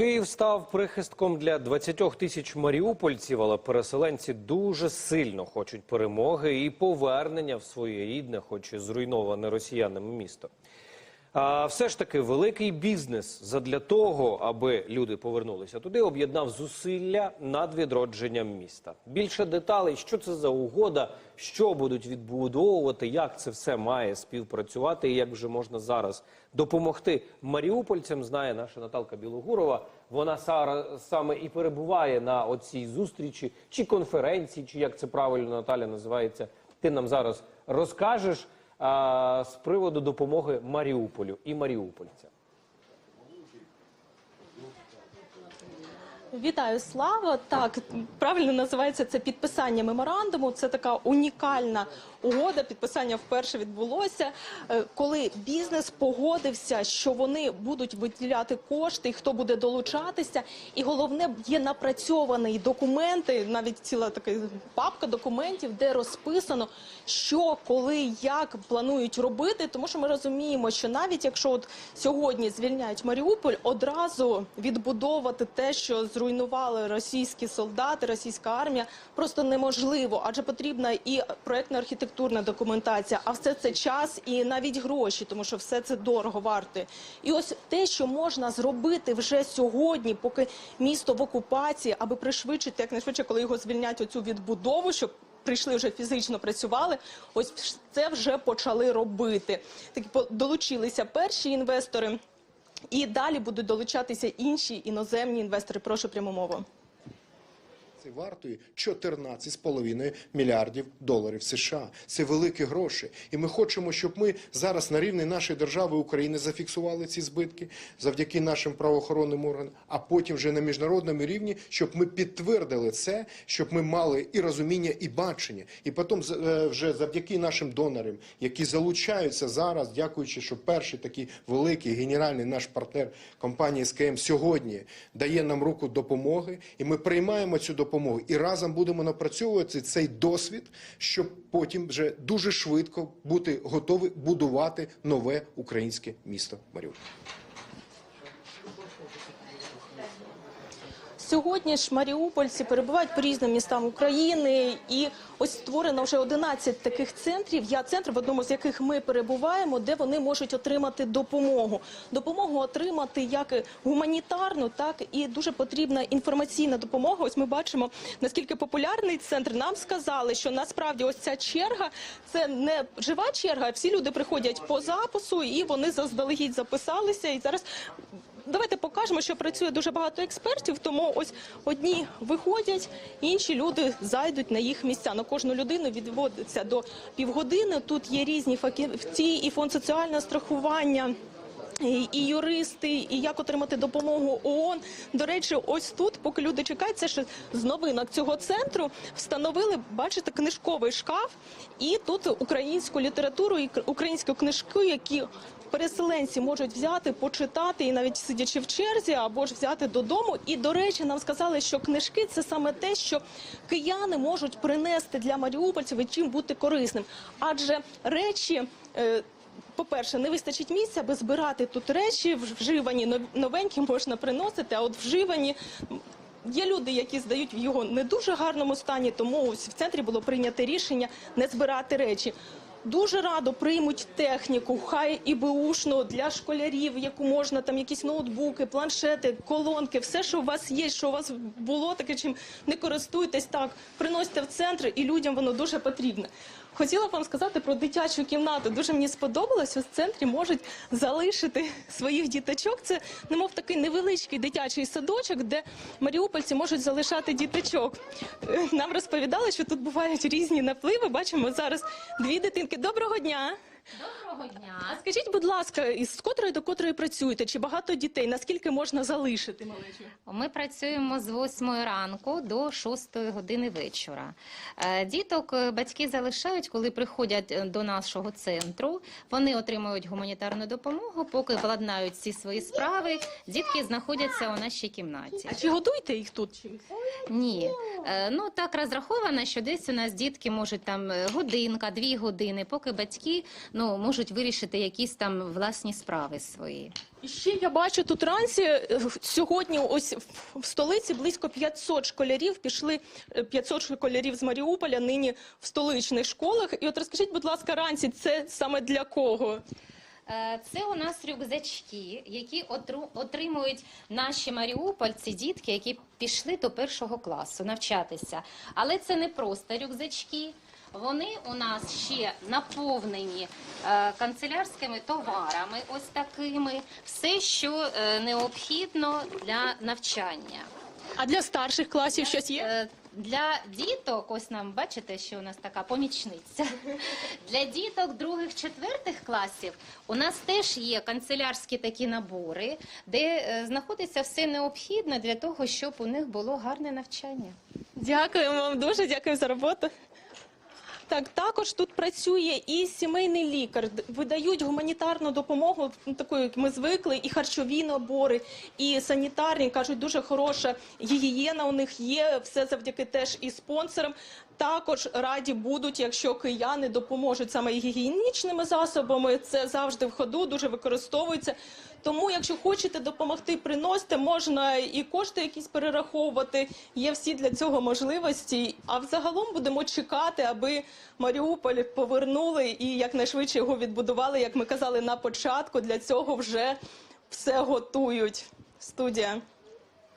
Київ став прихистком для 20 тисяч маріупольців, але переселенці дуже сильно хочуть перемоги і повернення в своє рідне, хоч і зруйноване росіянами місто. А все ж таки великий бізнес задля того, аби люди повернулися туди, об'єднав зусилля над відродженням міста. Більше деталей, що це за угода, що будуть відбудовувати, як це все має співпрацювати, і як вже можна зараз допомогти маріупольцям, знає наша Наталка Білогурова. Вона саме і перебуває на оцій зустрічі чи конференції, чи як це правильно Наталя називається. Ти нам зараз розкажеш з приводу допомоги Маріуполю і маріупольцям. Вітаю, Слава. Так правильно називається це підписання меморандуму. Це така унікальна угода. Підписання вперше відбулося, е, коли бізнес погодився, що вони будуть виділяти кошти, хто буде долучатися. І головне є напрацьовані документи, навіть ціла така папка документів, де розписано, що коли як планують робити. Тому що ми розуміємо, що навіть якщо от сьогодні звільняють Маріуполь, одразу відбудовувати те, що зруйнували російські солдати, російська армія, просто неможливо, адже потрібна і проектна архітектурна документація, а все це час і навіть гроші, тому що все це дорого вартує. І ось те, що можна зробити вже сьогодні, поки місто в окупації, аби пришвидшити якнайшвидше, коли його звільнять оцю відбудову, щоб прийшли вже фізично працювали. Ось це вже почали робити. Так по- долучилися перші інвестори. І далі будуть долучатися інші іноземні інвестори. Прошу пряму мову. Це вартує 14,5 мільярдів доларів США. Це великі гроші. І ми хочемо, щоб ми зараз на рівні нашої держави України зафіксували ці збитки завдяки нашим правоохоронним органам, а потім вже на міжнародному рівні, щоб ми підтвердили це, щоб ми мали і розуміння, і бачення. І потім е, вже завдяки нашим донорам, які залучаються зараз, дякуючи, що перший такий великий генеральний наш партнер компанії СКМ сьогодні дає нам руку допомоги, і ми приймаємо цю допомогу і разом будемо напрацьовувати цей досвід, щоб потім вже дуже швидко бути готові будувати нове українське місто Маріуполь. Сьогодні ж маріупольці перебувають по різним містам України, і ось створено вже 11 таких центрів. Я центр, в одному з яких ми перебуваємо, де вони можуть отримати допомогу. Допомогу отримати як гуманітарну, так і дуже потрібна інформаційна допомога. Ось ми бачимо наскільки популярний центр. Нам сказали, що насправді ось ця черга це не жива черга. Всі люди приходять по запису, і вони заздалегідь записалися. І зараз Давайте покажемо, що працює дуже багато експертів. Тому ось одні виходять, інші люди зайдуть на їх місця. На кожну людину відводиться до півгодини. Тут є різні фахівці, і фонд соціального страхування. І, юристи, і як отримати допомогу ООН. До речі, ось тут, поки люди чекають, це ще з новинок цього центру встановили, бачите, книжковий шкаф, і тут українську літературу і к- українську книжку, які переселенці можуть взяти, почитати і навіть сидячи в черзі, або ж взяти додому. І до речі, нам сказали, що книжки це саме те, що кияни можуть принести для маріупольців і чим бути корисним, адже речі. е, по-перше, не вистачить місця, аби збирати тут речі, вживані нов- новенькі можна приносити, а от вживані. Є люди, які здають в його не дуже гарному стані, тому ось в центрі було прийнято рішення не збирати речі. Дуже радо приймуть техніку, хай і беушну для школярів, яку можна там якісь ноутбуки, планшети, колонки, все, що у вас є, що у вас було, таке чим не користуйтесь так, приносите в центр, і людям воно дуже потрібне. Хотіла б вам сказати про дитячу кімнату. Дуже мені сподобалось. Ось в центрі можуть залишити своїх діточок. Це немов такий невеличкий дитячий садочок, де маріупольці можуть залишати діточок. Е, Нам розповідали, що тут бувають різні напливи. Бачимо зараз дві дитинки. Доброго дня. Доброго А дня. скажіть, будь ласка, із котрої до котрої працюєте? Чи багато дітей? Наскільки можна залишити малечу? Ми працюємо з 8 ранку до 6 години вечора. Е, Діток е, батьки залишають, коли приходять е, до нашого центру. Вони отримують гуманітарну допомогу, поки владнають всі свої справи. Дітки знаходяться у нашій кімнаті. А чи годуєте їх тут? чимось? Ні, ну так розраховано, що десь у нас дітки можуть там годинка, дві години, поки батьки ну, можуть вирішити якісь там власні справи свої. І ще я бачу тут ранці е, сьогодні. Ось в- столиці близько 500 школярів пішли. е, 500 школярів з Маріуполя нині в столичних школах. І от розкажіть, будь ласка, ранці це саме для кого? Е, Це у нас рюкзачки, які отримують наші маріупольці, дітки, які пішли до першого класу навчатися. Але це не просто рюкзачки. Вони у нас ще наповнені е, канцелярськими товарами, ось такими, все, що е, необхідно для навчання. А для старших класів щось є? Е, Для діток, ось нам бачите, що у нас така помічниця. Для діток других, четвертих класів у нас теж є канцелярські такі набори, де знаходиться все необхідне для того, щоб у них було гарне навчання. Дякую вам дуже, дякую за роботу. Так, також тут працює і сімейний лікар. Видають гуманітарну допомогу, такою таку, як ми звикли, і харчові набори, і санітарні. Кажуть, дуже хороша гігієна у них є. Все завдяки теж і спонсорам. Також раді будуть, якщо кияни допоможуть саме гігієнічними засобами. Це завжди в ходу, дуже використовується. Тому, якщо хочете допомогти, приносите, можна і кошти якісь перераховувати. Є всі для цього можливості. А взагалом будемо чекати, аби Маріуполь повернули і якнайшвидше його відбудували. Як ми казали на початку, для цього вже все готують. Студія.